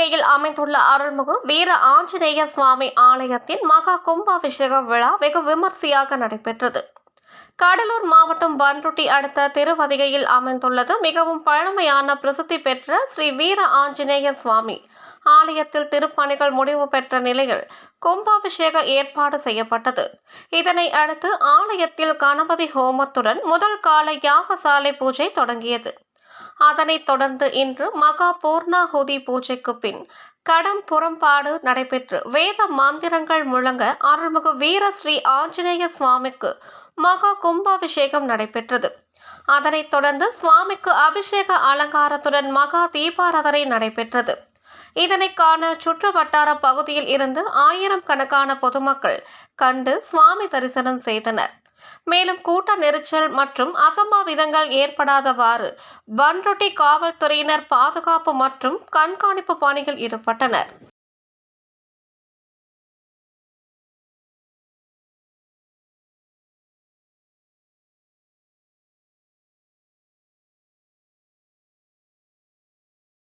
அமைந்துள்ள அருள்மிகு வீர ஆஞ்சநேய சுவாமி ஆலயத்தின் மகா கும்பாபிஷேக விழா வெகு விமர்சையாக நடைபெற்றது. கடலூர் மாவட்டம் பன்ருட்டி அடுத்த திருவதிகையில் அமைந்துள்ளது. மிகவும் பழமையான பிரசித்தி பெற்ற ஸ்ரீ வீர ஆஞ்சநேய சுவாமி ஆலயத்தில் திருப்பணிகள் முடிவு பெற்ற நிலையில் கும்பாபிஷேக ஏற்பாடு செய்யப்பட்டது. இதனை அடுத்து ஆலயத்தில் கணபதி ஹோமத்துடன் முதல் கால யாகசாலை பூஜை தொடங்கியது. அதனைத் தொடர்ந்து இன்று மகா பூர்ணாகுதி பூஜைக்கு பின் கடம் புறம்பாடு நடைபெற்று வேத மந்திரங்கள் முழங்க அருள்மிகு வீர ஸ்ரீ ஆஞ்சநேய சுவாமிக்கு மகா கும்பாபிஷேகம் நடைபெற்றது. அதனைத் தொடர்ந்து சுவாமிக்கு அபிஷேக அலங்காரத்துடன் மகா தீபாராதனை நடைபெற்றது. இதனை காண சுற்று வட்டார பகுதியில் இருந்து ஆயிரம் கணக்கான பொதுமக்கள் கண்டு சுவாமி தரிசனம் செய்தனர். மேலும் கூட்ட நெரிச்சல் மற்றும் அசம்பாவிதங்கள் ஏற்படாதவாறு பன்ருட்டி காவல்துறையினர் பாதுகாப்பு மற்றும் கண்காணிப்பு பணியில் ஈடுபட்டனர்.